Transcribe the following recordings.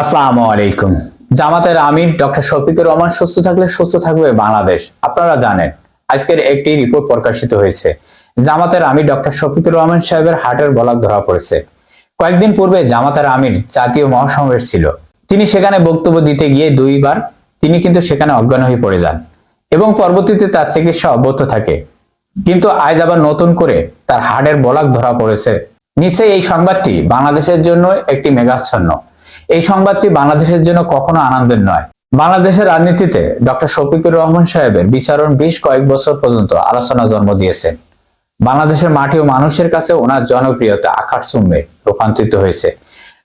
আসসালামু আলাইকুম। জামাতের আমির ডক্টর শফিকুর রহমান সুস্থ থাকলে সুস্থ থাকবে বাংলাদেশ। আপনারা জানেন, আজকের একটি রিপোর্ট প্রকাশিত হয়েছে। জামাতের আমির ডক্টর শফিকুর রহমান সাহেবের হার্টের বলাক ধরা পড়েছে। কয়েকদিন পূর্বে জামাতের আমির জাতীয় মহাসমাবেশ ছিল। তিনি সেখানে বক্তব্য দিতে গিয়ে দুইবার তিনি কিন্তু সেখানে অজ্ঞান হয়ে পড়ে যান এবং পরবর্তীতে তার চিকিৎসা অব্যাহত থাকে। কিন্তু আজ আবার নতুন করে তার হার্টের বলাক ধরা পড়েছে। নিশ্চয়ই এই সংবাদটি বাংলাদেশের জন্য একটি মেঘাচ্ছন্ন এই সংবাদটি বাংলাদেশের জন্য কখনো আনন্দের নয়। বাংলাদেশের রাজনীতিতে ডক্টর শফিকুর রহমান সাহেবের বিচারণ বেশ কয়েক বছর পর্যন্ত আলোচনা জন্ম দিয়েছেন। বাংলাদেশের মাটি ও মানুষের কাছে ওনার জনপ্রিয়তা আকাশ চুম্বে রূপান্তরিত হয়েছে।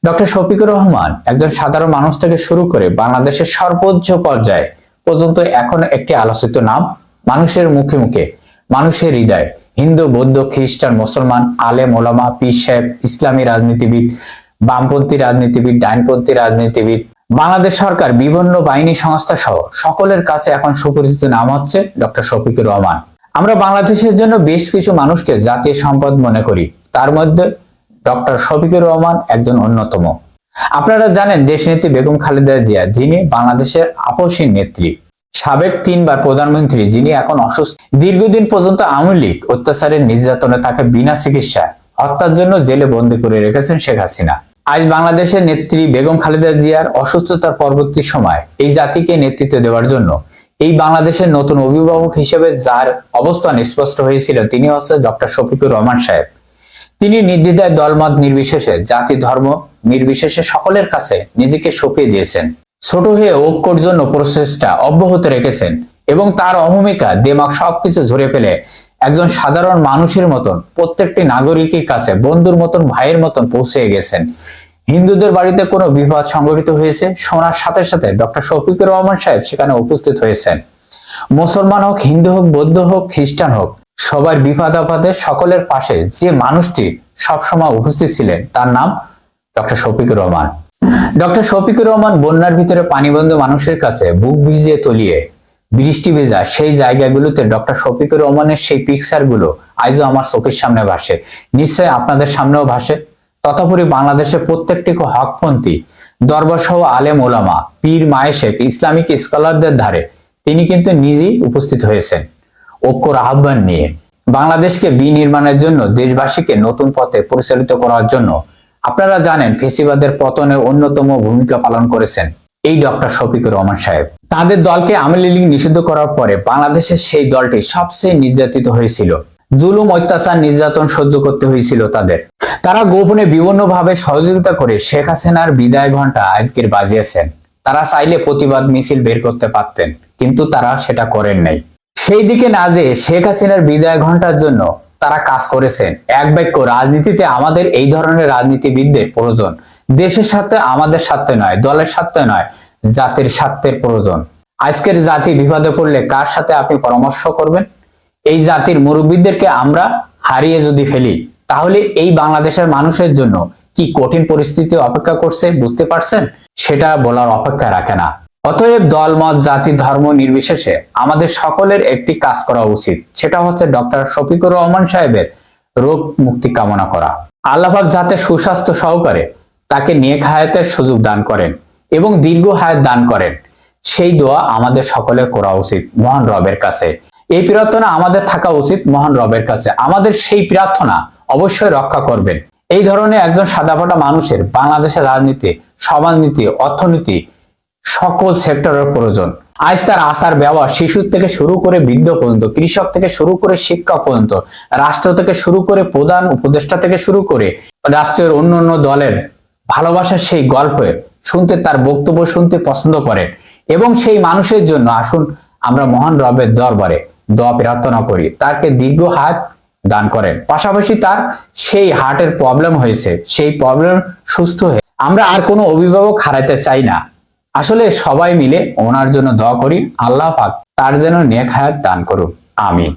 ডক্টর শফিকুর রহমান একজন সাধারণ মানুষ থেকে শুরু করে বাংলাদেশের সর্বোচ্চ পর্যায়ে পর্যন্ত এখন একটি আলোচিত নাম, মানুষের মুখে মুখে, মানুষের হৃদয়, হিন্দু, বৌদ্ধ, খ্রিস্টান, মুসলমান, আলেম, ওলামা, পীর সাহেব, ইসলামী রাজনীতিবিদ বামপন্থী রাজনীতিবিদ ডাইনপন্থী রাজনীতিবিদ, বাংলাদেশ সরকার, বিভিন্ন বাহিনী সংস্থা সহ সকলের কাছে এখন সুপরিচিত নাম হচ্ছে ডক্টর শফিকুর রহমান। আমরা বাংলাদেশের জন্য বেশ কিছু মানুষকে জাতীয় সম্পদ মনে করি। তার মধ্যে ডক্টর শফিকুর রহমান একজন অন্যতম। আপনারা জানেন দেশনেত্রী বেগম খালেদা জিয়া, যিনি বাংলাদেশের আপসীন নেত্রী। সাবেক তিনবার প্রধানমন্ত্রী, যিনি এখন অসুস্থ। দীর্ঘদিন পর্যন্ত আওয়ামী লীগ অত্যাচারের নির্যাতনে তাকে বিনা চিকিৎসায় হত্যার জন্য জেলে বন্দী করে রেখেছেন শেখ হাসিনা। আজ বাংলাদেশের নেত্রী বেগম খালেদা জিয়ার অসুস্থতার পরবর্তী সময় এই জাতিকে নেতৃত্ব দেওয়ার জন্য এই বাংলাদেশের নতুন অভিভাবক হিসেবে যার অবস্থান স্পষ্ট হয়েছিল তিনি হচ্ছে ডক্টর শফিকুর রহমান সাহেব। তিনি নির্দ্বিধায় দলমত নির্বিশেষে, জাতি, ধর্ম নির্বিশেষে সকলের কাছে নিজেকে সঁপিয়ে দিয়েছেন। ছোট হয়ে ঐক্যর জন্য প্রচেষ্টা অব্যাহত রেখেছেন এবং তার অভূমিকা দেমাক সবকিছু ঝরে ফেলে একজন সাধারণ মানুষের মতন প্রত্যেকটি নাগরিকের কাছে বন্ধুর মতন, ভাইয়ের মতন পৌঁছে গেছেন। হিন্দুদের বাড়িতে কোনো বিবাদ সংঘটিত হয়েছে শোনার সাথে সাথে ডক্টর শফিকুর রহমান সাহেব সেখানে উপস্থিত হয়েছেন। মুসলমান হোক, হিন্দু হোক, বৌদ্ধ হোক, খ্রিস্টান হোক, সবার বিপদ আপদে সকলের পাশে যে মানুষটি সবসময় উপস্থিত ছিলেন তার নাম ডক্টর শফিকুর রহমান। ডক্টর শফিকুর রহমান বন্যার ভিতরে পানিবন্ধ মানুষের কাছে বুক ভিজিয়ে তলিয়ে বৃষ্টি ভেজা সেই জায়গাগুলোতে ডক্টর শফিকুর রহমানের সেই পিকচারগুলো আজও আমার চোখের সামনে ভাসে। নিশ্চয় আপনাদের সামনেও ভাসে। তথাপরি বাংলাদেশের প্রত্যেকটি হকপন্থী দরবার সহ আলেম ওলামা, পীর মায়েশেক ইসলামিক স্কলারদের ধারে তিনি কিন্তু নিজেই উপস্থিত হয়েছেন। ঐক্যর আহ্বান নিয়ে বাংলাদেশকে বিনির্মাণের জন্য দেশবাসীকে নতুন পথে পরিচালিত করার জন্য আপনারা জানেন ফেসিবাদের পতনে অন্যতম ভূমিকা পালন করেছেন এই ডক্টর শফিকুর রহমান সাহেব। তাদের দলকে আওয়ামী লীগ নিষিদ্ধ করার পরে বাংলাদেশের সেই দলটি সবচেয়ে নির্যাতিত হয়েছিল। জুলুম, অত্যাচার, নির্যাতন সহ্য করতে হয়েছিল তাদের। তারা গোপনে বিভিন্নভাবে সহযোগিতা করে শেখ হাসিনার বিদায় ঘণ্টা আজকের বাজিয়েছেন। তারা চাইলে প্রতিবাদ মিছিল বের করতে পারতেন, কিন্তু তারা সেটা করেন নাই। সেই দিকে না যে শেখ হাসিনার বিদায় ঘণ্টার জন্য তারা কাজ করেছেন, এক বাক্য, রাজনীতিতে আমাদের এই ধরনের রাজনীতিবিদদের প্রয়োজন। দেশের সাথে আমাদের স্বার্থে নয়, দলের স্বার্থে নয়, জাতির স্বার্থের প্রয়োজন। আজকের জাতি বিবাদে পড়লে কার সাথে আপনি পরামর্শ করবেন? এই জাতির মুরব্বীদেরকে আমরা হারিয়ে যদি ফেলি, তাহলে এই বাংলাদেশের মানুষের জন্য কি কঠিন পরিস্থিতি অপেক্ষা করছে বুঝতে পারছেন? সেটা বলার অপেক্ষা রাখে না। অতএব দলমত জাতি, ধর্ম নির্বিশেষে আমাদের সকলের একটি কাজ করা উচিত। সেটা হচ্ছে ডক্টর শফিকুর রহমান সাহেবের রোগ মুক্তি কামনা করা। আল্লাহাক যাতে সুস্বাস্থ্য সহকারে তাকে নেক হায়াতের সুযোগ দান করেন এবং দীর্ঘ হায়াত দান করেন, সেই দোয়া আমাদের সকলের করা উচিত মহান রবের কাছে। এই প্রার্থনা আমাদের থাকা উচিত মহান রবের কাছে। আমাদের সেই প্রার্থনা অবশ্যই রক্ষা করবেন। এই ধরনের একজন সাদাপাটা মানুষের বাংলাদেশের রাজনীতি, সমাজনীতি, অর্থনীতি সকল সেক্টরের প্রয়োজন। আজ তার আচার ব্যবহার শিশু থেকে শুরু করে বৃদ্ধ পর্যন্ত, কৃষক থেকে শুরু করে শিক্ষা পর্যন্ত, রাষ্ট্র থেকে শুরু করে প্রধান উপদেষ্টা থেকে শুরু করে রাষ্ট্রের অন্য অন্য দলের ভালোবাসার সেই গল্পে শুনতে, তার বক্তব্য শুনতে পছন্দ করেন এবং সেই মানুষের জন্য আসুন আমরা মহান রবের দরবারে দোয়া প্রার্থনা করি। তাকে দীর্ঘ হাত দান করেন। পাশাপাশি তার সেই হার্টের প্রবলেম হয়েছে, সেই প্রবলেম সুস্থ হয়ে আমরা আর কোনো অভিভাবক হারাইতে চাই না। আসলে সবাই মিলে ওনার জন্য দোয়া করি। আল্লাহ পাক তার যেন নেক হায়াত দান করুন আমিন।